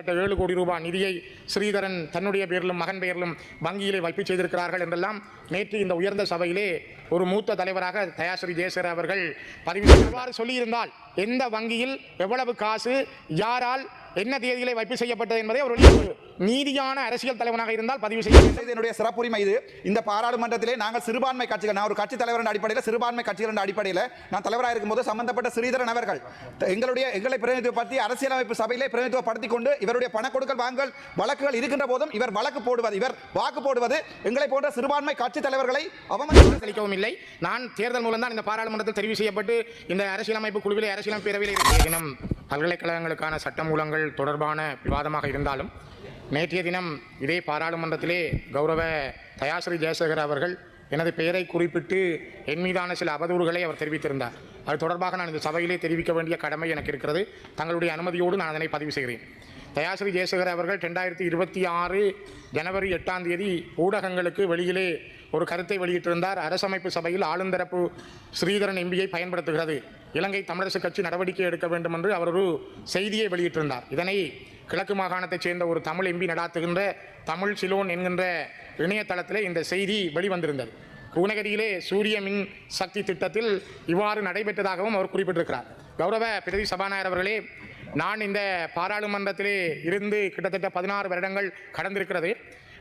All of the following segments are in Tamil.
கிட்டத்தட்ட ஏழு கோடி ரூபாய் நிதியை ஸ்ரீதரன் தன்னுடைய பேரிலும் மகன் பெயரிலும் வங்கியிலே வைப்பு செய்திருக்கிறார்கள் என்றெல்லாம் நேற்று இந்த உயர்ந்த சபையிலே ஒரு மூத்த தலைவராக தயாஸ்ரீ ஜெயசர் அவர்கள் பதிவு எவ்வாறு சொல்லியிருந்தால் எந்த வங்கியில் எவ்வளவு காசு யாரால் என்ன தேதியிலே வைப்பு செய்யப்பட்டது என்பதை அவர் நீதியான அரசியல் தலைவனாக இருந்தால் பதிவு செய்ய. இது என்னுடைய சிறப்புரிமை இது. இந்த பாராளுமன்றத்திலே நாங்கள் சிறுபான்மை கட்சிகள் நான் ஒரு கட்சி தலைவர் அடிப்படையில் சிறுபான்மை கட்சிகள் என்ற அடிப்படையில் நான் தலைவராக இருக்கும்போது சம்பந்தப்பட்ட ஸ்ரீதரன் அவர்கள் எங்களுடைய எங்களை பிரதிநிதித்துவப்படுத்தி அரசியலமைப்பு சபையிலே பிரதிநிதித்துவப்படுத்திக் கொண்டு இவருடைய பண கொடுக்கல் வாங்கல் வழக்குகள் இருக்கின்ற போதும் இவர் வழக்கு போடுவது இவர் வாக்கு போடுவது எங்களை போன்ற சிறுபான்மை கட்சி தலைவர்களை அவமதிப்பு அளிக்கவும் இல்லை. நான் தேர்தல் மூலம் தான் இந்த பாராளுமன்றத்தில் தெரிவு செய்யப்பட்டு இந்த அரசியலமைப்பு குழுவிலே அரசியலமைப்பு பேரவையில் இருக்கிற தினம் பல்கலைக்கழகங்களுக்கான சட்டமூலங்கள் தொடர்பான விவாதமாக இருந்தாலும் நேற்றைய தினம் இதே பாராளுமன்றத்திலே கௌரவ தயாஸ்ரீ ஜெயசேகர் அவர்கள் எனது பெயரை குறிப்பிட்டு என் மீதான சில அவதூறுகளை அவர் தெரிவித்திருந்தார். அது தொடர்பாக நான் இந்த சபையிலே தெரிவிக்க வேண்டிய கடமை எனக்கு இருக்கிறது. தங்களுடைய அனுமதியோடு நான் அதனை பதிவு செய்கிறேன். தயாஸ்ரீ ஜெயசேகர் அவர்கள் ரெண்டாயிரத்தி இருபத்தி ஆறு ஜனவரி எட்டாம் தேதி ஊடகங்களுக்கு வெளியிலே ஒரு கருத்தை வெளியிட்டிருந்தார். அரசமைப்பு சபையில் ஆளுந்தரப்பு ஸ்ரீதரன் எம்பியை பயன்படுத்துகிறது. இலங்கை தமிழரசு கட்சி நடவடிக்கை எடுக்க வேண்டும் என்று அவர் ஒரு செய்தியை வெளியிட்டிருந்தார். இதனை கிழக்கு மாகாணத்தைச் சேர்ந்த ஒரு தமிழ் எம்பி நடாத்துகின்ற தமிழ் சிலோன் என்கின்ற இணையதளத்திலே இந்த செய்தி வெளிவந்திருந்தது. பூனகிரியிலே சூரிய மின் சக்தி திட்டத்தில் இவ்வாறு நடைபெற்றதாகவும் அவர் குறிப்பிட்டிருக்கிறார். கௌரவ பிரதி சபாநாயகர் அவர்களே நான் இந்த பாராளுமன்றத்திலே இருந்து கிட்டத்தட்ட பதினாறு வருடங்கள் கடந்திருக்கிறது.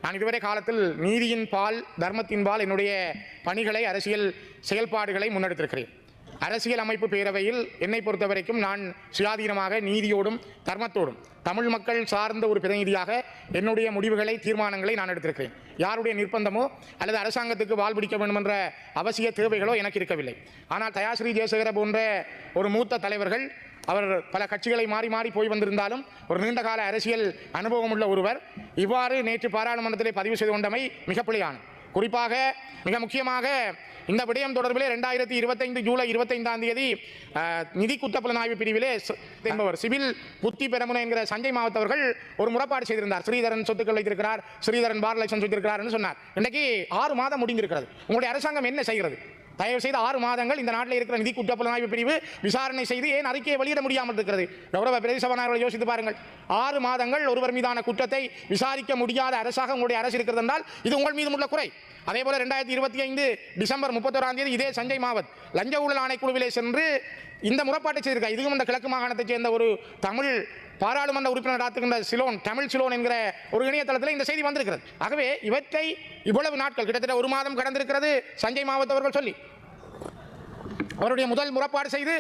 நான் இதுவரை காலத்தில் நீதியின் பால் தர்மத்தின் பால் என்னுடைய பணிகளை அரசியல் செயல்பாடுகளை முன்னெடுத்திருக்கிறேன். அரசியல் அமைப்பு பேரவையில் என்னை பொறுத்த வரைக்கும் நான் சுயாதீனமாக நீதியோடும் தர்மத்தோடும் தமிழ் மக்கள் சார்ந்த ஒரு பிரதிநிதியாக என்னுடைய முடிவுகளை தீர்மானங்களை நான் எடுத்திருக்கிறேன். யாருடைய நிர்பந்தமோ அல்லது அரசாங்கத்துக்கு வாழ் பிடிக்க வேண்டும் என்ற அவசிய தேவைகளோ எனக்கு இருக்கவில்லை. ஆனால் தயாஸ்ரீ ஜெயசேகர போன்ற ஒரு மூத்த தலைவர்கள் அவர் பல கட்சிகளை மாறி மாறி போய் வந்திருந்தாலும் ஒரு நீண்டகால அரசியல் அனுபவம் உள்ள ஒருவர் இவ்வாறு நேற்று பாராளுமன்றத்திலே பதிவு செய்து கொண்டமை மிகப்பிழையானது குறிப்பாக மிக முக்கியமாக இந்த விடயம் தொடர்பிலே ரெண்டாயிரத்தி இருபத்தைந்து ஜூலை இருபத்தைந்தாம் தேதி நிதி குற்றப்புலனாய்வு பிரிவிலே என்பவர் சிவில் புத்தி பெரமுன என்கிற சஞ்சய் மாவத்தவர்கள் ஒரு முறைப்பாடு செய்திருந்தார். ஸ்ரீதரன் சொத்துக்கள் வைத்திருக்கிறார் ஸ்ரீதரன் பார் லட்சம் சொத்திருக்கிறார் என்று சொன்னார். இன்னைக்கு ஆறு மாதம் முடிந்திருக்கிறது. உங்களுடைய அரசாங்கம் என்ன செய்கிறது? தயவு செய்து ஆறு மாதங்கள் இந்த நாட்டில் இருக்கிற நிதி குற்றப்புலனாய்வு பிரிவு விசாரணை செய்து ஏன் அறிக்கையை வெளியிட முடியாமல் இருக்கிறது? கௌரவ பிரதி யோசித்து பாருங்கள். ஆறு மாதங்கள் ஒருவர் மீதான குற்றத்தை விசாரிக்க முடியாத அரசாக உங்களுடைய அரசு இருக்கிறது என்றால் இது உங்கள் மீது உள்ள குறை. அதே போல ரெண்டாயிரத்தி இருபத்தி ஐந்து டிசம்பர் முப்பத்தோராம் தேதி இதே சஞ்சய் மாவத் லஞ்ச ஊழல் ஆணைக்குழுவிலே சென்று இந்த முறைப்பாட்டை செய்திருக்கார். இதுவும் இந்த கிழக்கு மாகாணத்தைச் சேர்ந்த ஒரு தமிழ் பாராளுமன்ற உறுப்பினர் நடத்துகின்ற சிலோன் தமிழ் சிலோன் என்கிற ஒரு இணையதளத்தில் இந்த செய்தி வந்திருக்கிறது. ஆகவே இவற்றை இவ்வளவு நாட்கள் கிட்டத்தட்ட ஒரு மாதம் கடந்திருக்கிறது சஞ்சய் மாவத் அவர்கள் சொல்லி. அவருடைய முதல் முறைப்பாடு செய்து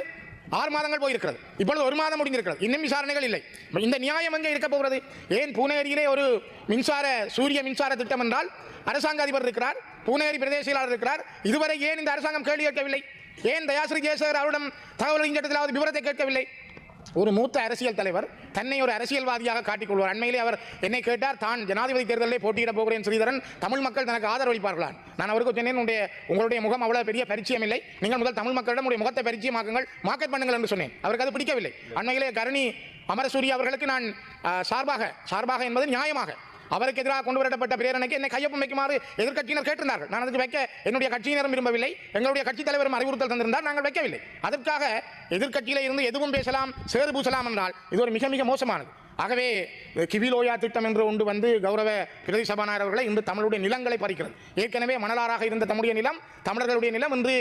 ஆறு மாதங்கள் போயிருக்கிறது. இப்பொழுது ஒரு மாதம் முடிந்திருக்கிறது. இன்னும் விசாரணைகள் இல்லை. இந்த நியாயம் எங்கே இருக்க போகிறது? ஏன் பூனேரியிலே ஒரு மின்சார சூரிய மின்சார திட்டம் என்றால் அரசாங்க அதிபர் இருக்கிறார் பூனேரி பிரதேச செயலாளர் இருக்கிறார். இதுவரை ஏன் இந்த அரசாங்கம் கேள்வி கேட்கவில்லை? ஏன் தயாஸ்ரீ ஜெயசேகர் அவரிடம் தகவல் சட்டத்திலாவது விவரத்தை கேட்கவில்லை? ஒரு மூத்த அரசியல் தலைவர் தன்னை ஒரு அரசியல்வாதியாக காட்டிக்கொள்வார் அண்மையிலே அவர் என்னை கேட்டார் தான் ஜனாதிபதி தேர்தலில் போட்டியிட போகிறேன் ஸ்ரீதரன். தமிழ் மக்கள் தனக்கு ஆதரவளிப்பார்களான் நான் அவருக்கு சொன்னேன் உங்களுடைய உங்களுடைய முகம் அவ்வளவு பெரிய பரிச்சயம் இல்லை. நீங்கள் முதல் தமிழ் மக்களிடம் உடைய முகத்தை பரிச்சயமாக்குங்கள். மார்க்கெட் பண்ணுங்கள் என்று சொன்னேன். அவருக்கு அது பிடிக்கவில்லை. அண்மையிலே கருணி அமரசூரி அவர்களுக்கு நான் சார்பாக சார்பாக என்பது நியாயமாக. அவருக்கு எதிராக கொண்டு வரப்பட்ட பிரேரணைக்கு என்னை கையொப்பம் வைக்குமாறு எதிர்கட்சியினர் கேட்டிருந்தார்கள். நான் அதுக்கு வைக்க என்னுடைய கட்சியினரும் விரும்பவில்லை. எங்களுடைய கட்சித் தலைவரும் அறிவுறுத்தல் தந்திருந்தால் நாங்கள் வைக்கவில்லை. அதற்காக எதிர்க்கட்சியில இருந்து எதுவும் பேசலாம் சேறு பூசலாம் என்றால் இது ஒரு மிக மிக மோசமானது. ஆகவே கிவிலோயா திட்டம் என்று ஒன்று வந்து கௌரவ பிரதி சபாநாயகர் அவர்களை இன்று தமிழுடைய நிலங்களை பறிக்கிறது. ஏற்கனவே மணலாராக இருந்த தம்முடைய நிலம் தமிழர்களுடைய நிலம் இன்று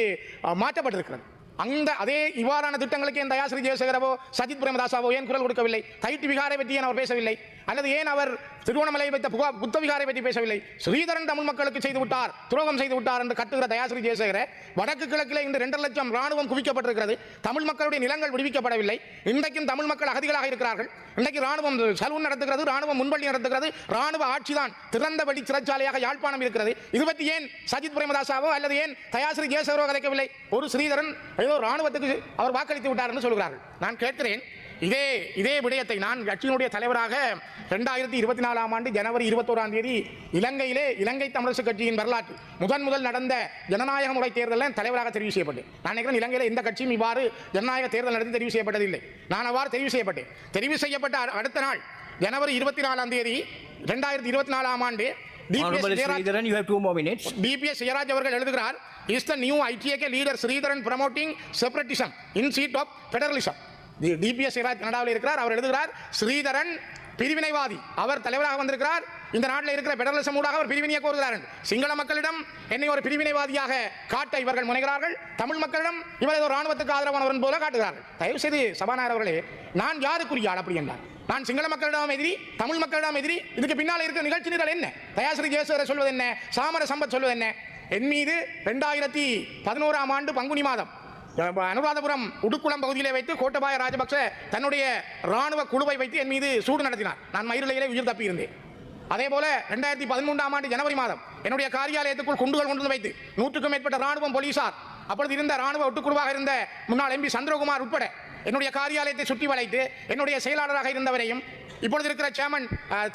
மாற்றப்பட்டிருக்கிறது. அந்த அதே இவ்வாறான திட்டங்களுக்கு ஏன் தயாசிரி ஜெயசேகரவோ சஜித் பிரேமதாசாவோ ஏன் குரல் கொடுக்கவில்லை? தைட்டு விகாரை பற்றி ஏன் அவர் பேசவில்லை? அல்லது ஏன் அவர் திருவண்ணாமலையை வைத்த புகா புத்த விகாரை பற்றி பேசவில்லை. ஸ்ரீதரன் தமிழ் மக்களுக்கு செய்து விட்டார் துரோகம் செய்து விட்டார் என்று கட்டுகிற தயாசிரி ஜெயசேகர வடக்கு கிழக்கில் இன்று இரண்டு லட்சம் ராணுவம் குவிக்கப்பட்டிருக்கிறது. தமிழ் மக்களுடைய நிலங்கள் விடுவிக்கப்படவில்லை. இன்றைக்கும் தமிழ் மக்கள் அகதிகளாக இருக்கிறார்கள். இன்றைக்கு ராணுவம் சலூன் நடத்துகிறது ராணுவம் முன்பள்ளி நடத்துகிறது. ராணுவ ஆட்சிதான் திறந்த வழி சிறைச்சாலையாக யாழ்ப்பாணம் இருக்கிறது. இது பற்றி ஏன் சஜித் பிரேமதாசாவோ அல்லது ஏன் தயாஸ்ரீ ஜெயசேகரோ கதைக்கவில்லை? ஒரு ஸ்ரீதரன் ஏதோ ராணுவத்துக்கு அவர் வாக்களித்து விட்டார் என்று சொல்கிறார்கள். நான் கேட்கிறேன் இதே இதே விடயத்தை நான் கட்சியினுடைய தலைவராக ரெண்டாயிரத்தி இருபத்தி நாலாம் ஆண்டு ஜனவரி இருபத்தோராம் தேதி இலங்கையிலே இலங்கை தமிழரசு கட்சியின் வரலாற்று முதன் முதல் நடந்த ஜனநாயக முறை தேர்தலில் தலைவராக தெரிவு செய்யப்பட்டேன். நான் நினைக்கிறேன் இலங்கையில் எந்த கட்சியும் இவ்வாறு ஜனநாயக தேர்தல் நடத்தி தெரிவு செய்யப்பட்டதில்லை. நான் அவ்வாறு தெரிவு செய்யப்பட்டேன். தெரிவு செய்யப்பட்ட அடுத்த நாள் ஜனவரி இருபத்தி நாலாம் தேதி ரெண்டாயிரத்தி இருபத்தி நாலாம் ஆண்டு. டிபிஎஸ் ஜெயராஜ் அவர்கள் எழுதுகிறார் is the new I T A K leader Sridharan promoting separatism in seat of federalism D B S Sivaraj கனடாவில் இருக்கிறார். அவர் எழுதுகிறார் ஸ்ரீதரன் பிரிவினைவாதி. அவர் தலைவராக வந்திருக்கிறார். இந்த நாட்டில் இருக்கிற பெடரலிசம் ஊடாக அவர் பிரிவினையை கோருகிறார் சிங்கள மக்களிடம் என்னை ஒரு பிரிவினைவாதியாக காட்ட இவர்கள் முனைகிறார்கள். தமிழ் மக்களிடம் இவரது ஒரு ராணுவத்துக்கு ஆதரவானவன் போல காட்டுகிறார்கள். தயவு செய்து சபாநாயகர் அவர்களே நான் யாருக்குரிய ஆள் அப்படி என்றார் நான் சிங்கள மக்களிடம் எதிரி தமிழ் மக்களிடம் எதிரி இதுக்கு பின்னால் இருக்கிற நிகழ்ச்சி நிரல் என்ன? தயாசிரி ஜெயசேகர சொல்வது என்ன? சாமர சம்பத் சொல்வது என்ன? என் மீது ரெண்டாயிரத்தி பதினோராம் ஆண்டு பங்குனி மாதம் அனுராதபுரம் உடுக்குளம் பகுதியிலே வைத்து கோட்டபாய ராஜபக்ச தன்னுடைய ராணுவ குழுவை வைத்து என் மீது சூடு நடத்தினார். நான் மயிரிழையிலே உயிர் தப்பியிருந்தேன் அதே போல ரெண்டாயிரத்தி பதிமூன்றாம் ஆண்டு ஜனவரி மாதம் என்னுடைய காரியாலயத்துக்குள் குண்டுகள் கொண்டு வந்து வைத்து நூற்றுக்கும் மேற்பட்ட ராணுவம் போலீசார் அப்பொழுது இருந்த ராணுவ ஒட்டுக்குழுவாக இருந்த முன்னாள் எம்பி சந்திரகுமார் உட்பட என்னுடைய காரியாலயத்தை சுற்றி வளைத்து என்னுடைய செயலாளராக இருந்தவரையும் இப்பொழுது இருக்கிற சேர்மன்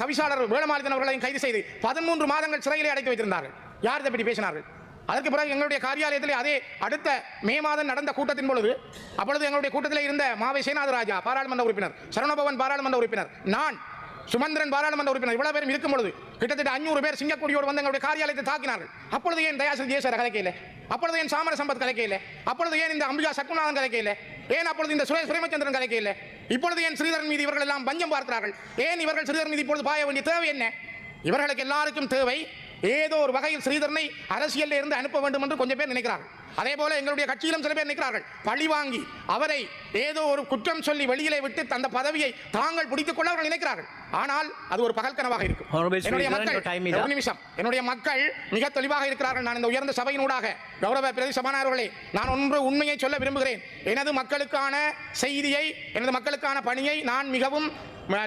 தவிசாளர் வேலமாலிதன் அவர்களையும் கைது செய்து பதிமூன்று மாதங்கள் சிறையிலே அடைத்து வைத்திருந்தார்கள். யார் இதை பற்றி பேசினார்கள்? அதற்கு பிறகு எங்களுடைய காரியாலயத்தில் அதே அடுத்த மே மாதம் நடந்த கூட்டத்தின் பொழுது அப்பொழுது எங்களுடைய கூட்டத்தில் இருந்த மாவை சேனாதராஜா பாராளுமன்ற உறுப்பினர் சரவணபவன் பாராளுமன்ற உறுப்பினர் நான் சுமந்திரன் பாராளுமன்ற உறுப்பினர் இவ்வளவு பேரும் இருக்கும் பொழுது கிட்டத்தட்ட அஞ்சூறு பேர் சிங்கக்கொடியோடு வந்து எங்களுடைய காரியாலயத்தை தாக்கினார்கள். அப்பொழுது ஏன் தயாசிரி ஜெயசேகர கலைக்கையில்? அப்பொழுது ஏன் சாமர சம்பத் கலைக்கையில்? அப்பொழுது ஏன் இந்த அம்பிகா சக்குநாதன் கலைக்கையில்? ஏன் அப்பொழுது இந்த சுரேஷ் பிரேமச்சந்திரன் கலைக்கையில்? இப்பொழுது ஏன் ஸ்ரீதரன் மீது இவர்கள் எல்லாம் பஞ்சம் பார்க்கிறார்கள்? ஏன் இவர்கள் ஸ்ரீதரன் மீது இப்பொழுது பாய வேண்டிய தேவை என்ன? இவர்களுக்கு எல்லாருக்கும் தேவை ஏதோ ஒரு வகையில் ஸ்ரீதரனை அரசியலில் இருந்து அனுப்ப வேண்டும் என்று கொஞ்சம் பேர் நினைக்கிறார்கள். அதே போல எங்களுடைய கட்சியிலும் சில பேர் நிற்கிறார்கள். பழி வாங்கி அவரை ஏதோ ஒரு குற்றம் சொல்லி வெளியிலே விட்டு அந்த பதவியை தாங்கள் பிடித்துக் கொள்ள அவர்கள் நினைக்கிறார்கள். ஆனால் அது ஒரு பகல் கனவாக இருக்கும் என்னுடைய மக்கள். ஒரு நிமிஷம். என்னுடைய மக்கள் மிக தெளிவாக இருக்கிறார்கள். நான் இந்த உயர்ந்த சபையினூடாக கௌரவ பிரதி சபாநாயகர்களே நான் ஒன்று உண்மையை சொல்ல விரும்புகிறேன். எனது மக்களுக்கான செய்தியை எனது மக்களுக்கான பணியை நான் மிகவும்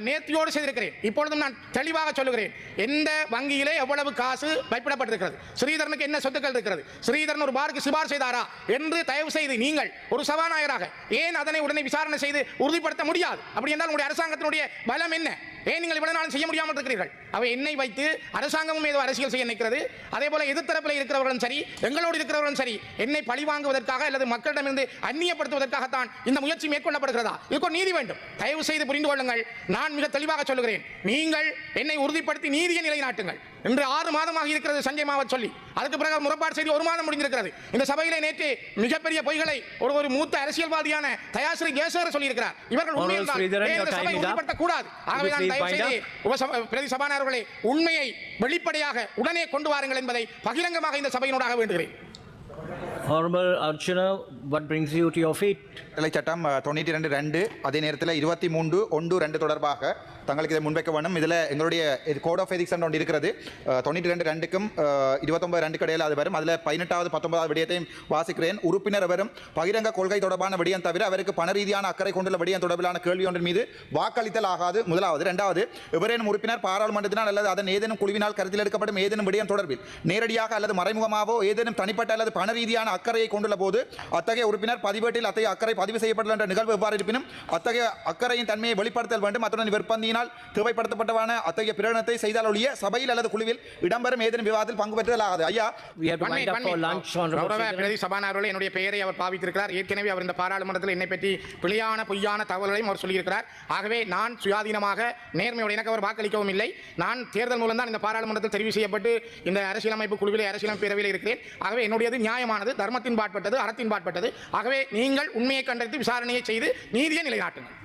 நேர்த்தியோடு செய்திருக்கிறேன். இப்பொழுதும் நான் தெளிவாக சொல்லுகிறேன். எந்த வங்கியிலே எவ்வளவு காசு வைப்பிடப்பட்டிருக்கிறது ஸ்ரீதரனுக்கு என்ன சொத்துக்கள் இருக்கிறது? ஸ்ரீதரன் ஒரு பாருக்கு சிபார் செய்தாரா? என்று தயவு செய்து நீங்கள் ஒரு சபாநாயகராக ஏன் அதனை உடனே விசாரணை செய்து உறுதிப்படுத்த முடியாது? அப்படி என்றால் உங்களுடைய அரசாங்கத்தினுடைய பலம் என்ன? ஏன் நீங்கள் இவ்வளவு நாளும் செய்ய முடியாமல் இருக்கிறீர்கள். அவை என்னை வைத்து அரசாங்கமும் ஏதோ அரசியல் செய்ய நிற்கிறது அதே போல எதிர்த்தரப்பில் இருக்கிறவர்களும் சரி எங்களோடு இருக்கிறவர்களும் சரி என்னை பழி வாங்குவதற்காக அல்லது மக்களிடமிருந்து அந்நியப்படுத்துவதற்காகத்தான் இந்த முயற்சி மேற்கொள்ளப்படுகிறதா? இதுக்கு நீதி வேண்டும். தயவு செய்து புரிந்து கொள்ளுங்கள். நான் மிக தெளிவாக சொல்லுகிறேன். நீங்கள் என்னை உறுதிப்படுத்தி நீதியை நிலைநாட்டுங்கள். இன்று ஆறு மாதமாக இருக்கிறது சஞ்சய் மாவத் சொல்லி. அதுக்கு பிறகு முறைப்பாடு செய்து ஒரு மாதம் முடிந்திருக்கிறது. இந்த சபையிலே நேற்று மிகப்பெரிய பொய்களை ஒரு ஒரு மூத்த அரசியல்வாதியான தயாசிரி ஜெயசேகர் சொல்லியிருக்கிறார். இவர்கள் உண்மையில் கூடாது ஆகவே நான் தயவு செய்து பிரதி சபாநாயகர்களே உண்மையை வெளிப்படையாக உடனே கொண்டு வாருங்கள் என்பதை பகிரங்கமாக இந்த சபையினூடாக வேண்டுகிறேன். ஹார்மல் Archana what brings you to your feet கட்டளை சட்டம் தொண்ணூற்றி ரெண்டு ரெண்டு அதே நேரத்தில் இருபத்தி மூன்று ஒன்று ரெண்டு தொடர்பாக தங்களுக்கு இதை முன்வைக்க வேண்டும். இதில் எங்களுடைய இது கோட் ஆஃப் எதிக்ஸ் ஒன்று இருக்கிறது. தொண்ணூற்றி ரெண்டு ரெண்டுக்கும் இருபத்தொம்பது ரெண்டு ரெண்டுக்கு இடையில் அது வரும். அதில் பதினெட்டாவது பத்தொன்பதாவது விடயத்தையும் வாசிக்கிறேன். உறுப்பினர் வரும் பகிரங்க கொள்கை தொடர்பான விடயம் தவிர அவருக்கு பண ரீதியான அக்கறை கொண்டுள்ள விடயம் தொடர்பிலான கேள்வி ஒன்றின் மீது வாக்களித்தல் ஆகாது. முதலாவது. ரெண்டாவது எவரேனும் உறுப்பினர் பாராளுமன்றத்தினால் அல்லது அதன் ஏதேனும் குழுவினால் கருத்தில் எடுக்கப்படும் ஏதேனும் விடயம் தொடர்பில் நேரடியாக அல்லது மறைமுகமாகவோ ஏதேனும் தனிப்பட்ட அல்லது பண ரீதியான அக்கறையை கொண்டுள்ள போது அத்தகைய உறுப்பினர் பதிவேட்டில் அத்தகைய அக்கறை பதிவு செய்யப்பட்டுள்ள என்ற நிகழ்வு எவ்வாறு இருப்பினும் அத்தகைய அக்கறையின் தன்மையை வெளிப்படுத்தல் வேண்டும். அத்துடன் விற்பந்தியினால் தேவைப்படுத்தப்பட்டவான அத்தகைய பிரகடனத்தை செய்தால் ஒழிய சபையில் அல்லது குழுவில் இடம்பெறும் ஏதேனும் விவாதத்தில் பங்கு பெற்றுதல் ஆகாது ஐயா சபாநாயகர்களே என்னுடைய பெயரை அவர் பாவித்திருக்கிறார். ஏற்கனவே அவர் இந்த பாராளுமன்றத்தில் என்னை பற்றி பிழையான பொய்யான தகவல்களையும் அவர் சொல்லியிருக்கிறார். ஆகவே நான் சுயாதீனமாக நேர்மையோடு எனக்கு அவர் வாக்களிக்கவும் இல்லை. நான் தேர்தல் மூலம் தான் இந்த பாராளுமன்றத்தில் தெரிவு செய்யப்பட்டு இந்த அரசியலமைப்பு குழுவிலே அரசியலமைப்பு பேரவையில் இருக்கிறேன். ஆகவே என்னுடையது நியாயமானது. தர்மத்தின் பாட்பட்டது அறத்தின் பாட்பட்டது ஆகவே நீங்கள் உண்மையை கண்டறிந்து விசாரணையை செய்து நீதியை நிலைநாட்டுங்கள்.